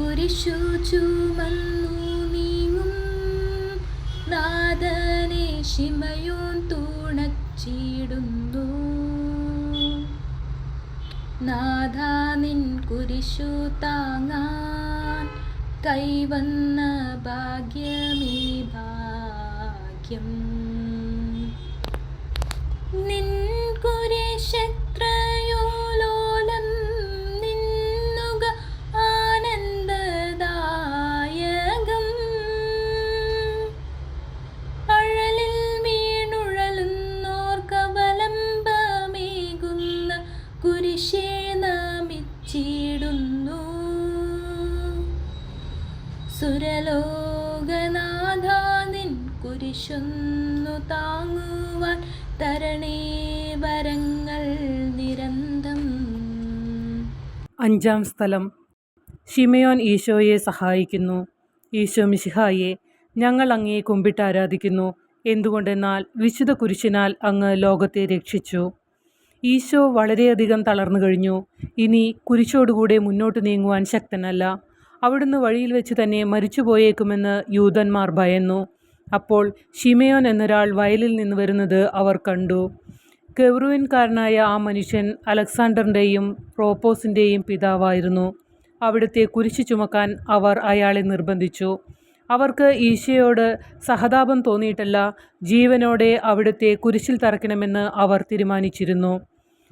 കുരിശു ചുമന്നു നീങ്ങും. നാദനെ ശിമയോൻ തൂണച്ചിടുന്നു. നാഥ നിൻ കുരിശു താങ്ങാൻ കൈവന്ന ഭാഗ്യമേ ഭാഗ്യം. നിൻ കുരിശെത്രയോ നമിച്ചിടുന്നു സുരലോകനാഥ നിൻ കുരിശൊന്നു താങ്ങുവാൻ തരണേ വരങ്ങൾ നിരന്തം. അഞ്ചാം സ്ഥലം. ഷിമയോൻ ഈശോയെ സഹായിക്കുന്നു. ഈശോ മിശിഹായെ ഞങ്ങൾ അങ്ങേ കുമ്പിട്ട് ആരാധിക്കുന്നു. എന്തുകൊണ്ടെന്നാൽ വിശുദ്ധ കുരിശിനാൽ അങ്ങ് ലോകത്തെ രക്ഷിച്ചു. ഈശോ വളരെയധികം തളർന്നു കഴിഞ്ഞു. ഇനി കുരിശോടുകൂടെ മുന്നോട്ട് നീങ്ങുവാൻ ശക്തനല്ല. അവിടുന്ന് വഴിയിൽ വെച്ച് തന്നെ മരിച്ചുപോയേക്കുമെന്ന് യൂതന്മാർ ഭയന്നു. അപ്പോൾ ഷിമയോൻ എന്നൊരാൾ വയലിൽ നിന്ന് വരുന്നത് അവർ കണ്ടു. കെവ്രുവിൻകാരനായ ആ മനുഷ്യൻ അലക്സാണ്ടറിന്റെയും പ്രോപ്പോസിന്റെയും പിതാവായിരുന്നു. അവിടുത്തെ കുരിശു ചുമക്കാൻ അവർ അയാളെ നിർബന്ധിച്ചു. അവർക്ക് ഈശയോട് സഹതാപം തോന്നിയിട്ടല്ല ജീവനോടെ അവിടുത്തെ കുരിശിൽ തറയ്ക്കണമെന്ന് അവർ തീരുമാനിച്ചിരുന്നു.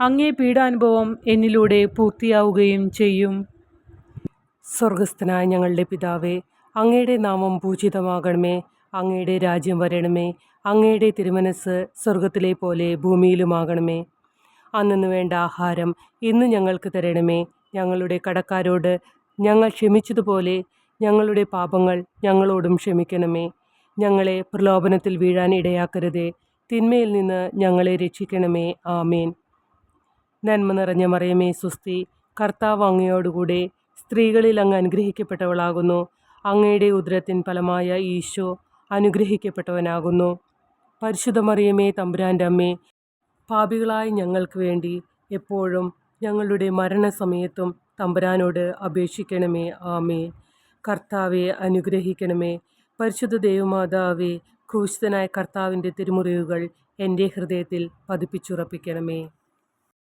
അങ്ങേ പീഡാനുഭവം എന്നിലൂടെ പൂർത്തിയാവുകയും ചെയ്യും. സ്വർഗസ്ഥനായ ഞങ്ങളുടെ പിതാവേ അങ്ങയുടെ നാമം പൂജിതമാകണമേ അങ്ങയുടെ രാജ്യം വരണമേ അങ്ങയുടെ തിരുമനസ് സ്വർഗത്തിലെ പോലെ ഭൂമിയിലുമാകണമേ. അന്നു വേണ്ട ആഹാരം ഇന്ന് ഞങ്ങൾക്ക് തരണമേ ഞങ്ങളുടെ കടക്കാരോട് ഞങ്ങൾ ക്ഷമിച്ചതുപോലെ ഞങ്ങളുടെ പാപങ്ങൾ ഞങ്ങളോടും ക്ഷമിക്കണമേ. ഞങ്ങളെ പ്രലോഭനത്തിൽ വീഴാൻ ഇടയാക്കരുതേ തിന്മയിൽ നിന്ന് ഞങ്ങളെ രക്ഷിക്കണമേ ആമേൻ. നന്മ നിറഞ്ഞ മറിയമേ സുസ്തി കർത്താവ് അങ്ങയോടുകൂടെ സ്ത്രീകളിൽ അങ്ങ് അനുഗ്രഹിക്കപ്പെട്ടവളാകുന്നു. അങ്ങയുടെ ഉദരത്തിൻ ഫലമായ ഈശോ അനുഗ്രഹിക്കപ്പെട്ടവനാകുന്നു. പരിശുദ്ധ മറിയമേ തമ്പുരാന്റെ അമ്മേ പാപികളായ ഞങ്ങൾക്ക് വേണ്ടി എപ്പോഴും ഞങ്ങളുടെ മരണസമയത്തും തമ്പുരാനോട് അപേക്ഷിക്കണമേ ആമേ കർത്താവെ അനുഗ്രഹിക്കണമേ. പരിശുദ്ധ ദൈവമാതാവേ ക്രൂശിതനായ കർത്താവിന്റെ തിരുമുറിവുകൾ എന്റെ ഹൃദയത്തിൽ പതിപ്പിച്ചുറപ്പിക്കണമേ.